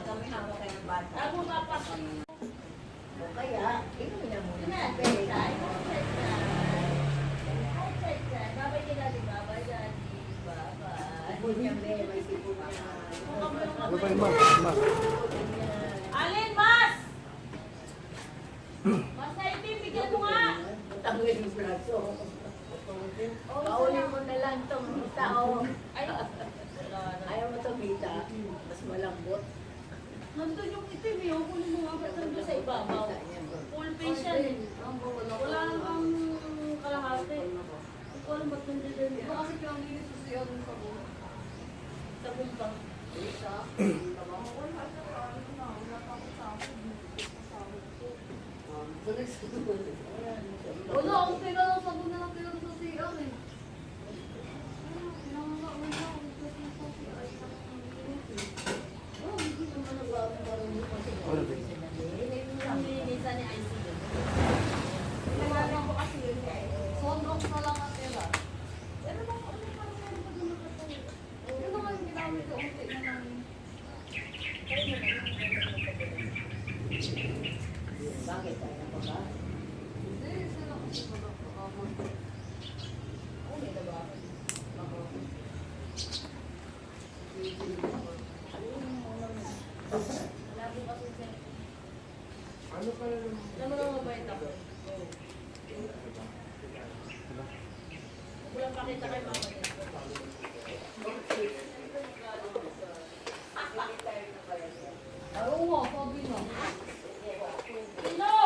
Pag kami hawak kayo ng bata. Ako, Papa. O kaya, inumin na muna. Mas? Mas. Alin, Mas! Mas na ibibigyan mo nga! Tangin yung braso. Paulin mo na lang itong tao. Ay, Ayaw mo itong hita. Mas malambot. Nandun yung itim eh. Huwag mo mga nandun sa ibabaw. Full face yan eh. Wala ang kalahati. Hindi ko alam ba't nandun din. Yung linis sa siya dun sa buong? Sa buong Isa. Wala, akong pera lang sabon na lang Bakit? Ayaw mo ba? Ano ka na Alam mo naman mabait ako. Walang pakita kay mama niya. Oo nga, sabi mo. Hello!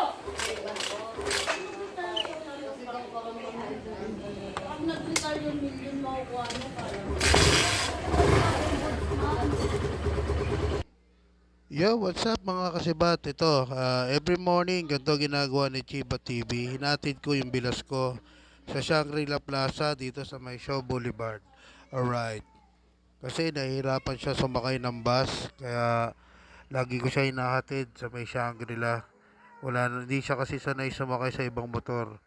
Pag nag-retire yung million, makukuha mo pala. Yo, what's up mga kasibat? Ito, ah, every morning, ganito ginagawa ni Chiba TV. Hinatid ko yung bilas ko sa Shangri-La Plaza dito sa May Show Boulevard. Alright. Kasi nahihirapan siya sumakay ng bus, kaya lagi ko siya hinahatid sa May Shangri-La. Wala, hindi siya kasi sanay sumakay sa ibang motor.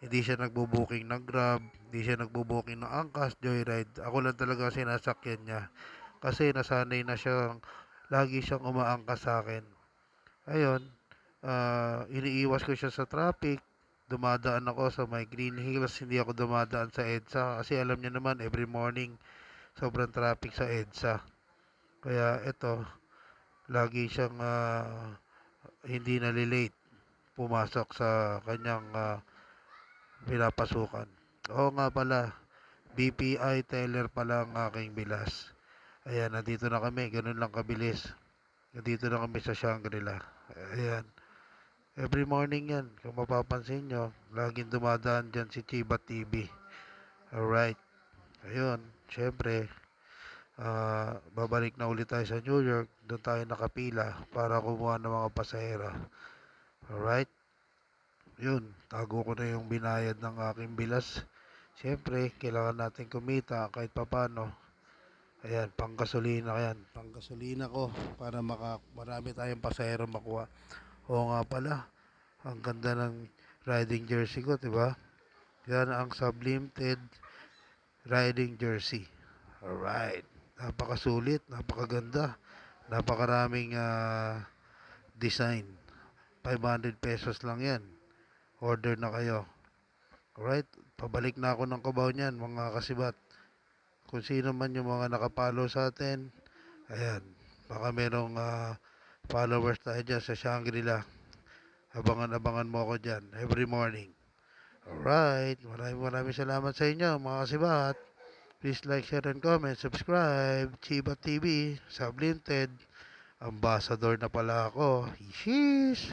Hindi siya nagbo-booking ng Grab, hindi siya nagbo-booking ng Angkas, Joyride. Ako lang talaga sinasakyan niya. Kasi nasanay na siyang lagi siyang umaangkas sa akin. Ayun, ah, iniiwas ko siya sa traffic. Dumadaan ako sa may Green Hills, hindi ako dumadaan sa EDSA kasi alam niya naman every morning sobrang traffic sa EDSA. Kaya ito, lagi siyang ah, hindi nalilate pumasok sa kanyang ah, pinapasukan. Oo nga pala, BPI teller pala ang aking bilas. Ayan, nandito na kami. Ganun lang kabilis. Nandito na kami sa Shangri-La. Ayan. Every morning yan. Kung mapapansin nyo, laging dumadaan dyan si Chiba TV. Alright. Ayun. Siyempre, ah, babalik na ulit tayo sa New York. Doon tayo nakapila para kumuha ng mga pasahero. Alright. Yun. Tago ko na yung binayad ng aking bilas. Siyempre, kailangan natin kumita kahit papano. Ayan, panggasolina yan. Panggasolina ko para maka, marami tayong pasahero makuha. Oo nga pala, ang ganda ng riding jersey ko, di ba? Yan ang sublimited riding jersey. Alright. Napakasulit, napakaganda. Napakaraming ah, design. 500 pesos lang yan. Order na kayo. Alright, pabalik na ako ng kabaw niyan, mga kasibat kung sino man yung mga nakapalo sa atin, ayan, baka merong ah, followers tayo dyan sa Shangri-La. Abangan-abangan mo ako dyan every morning. Alright, maraming maraming salamat sa inyo mga kasibat. Please like, share, and comment. Subscribe. Chiba TV. Sublinted. Ambassador na pala ako. Sheesh.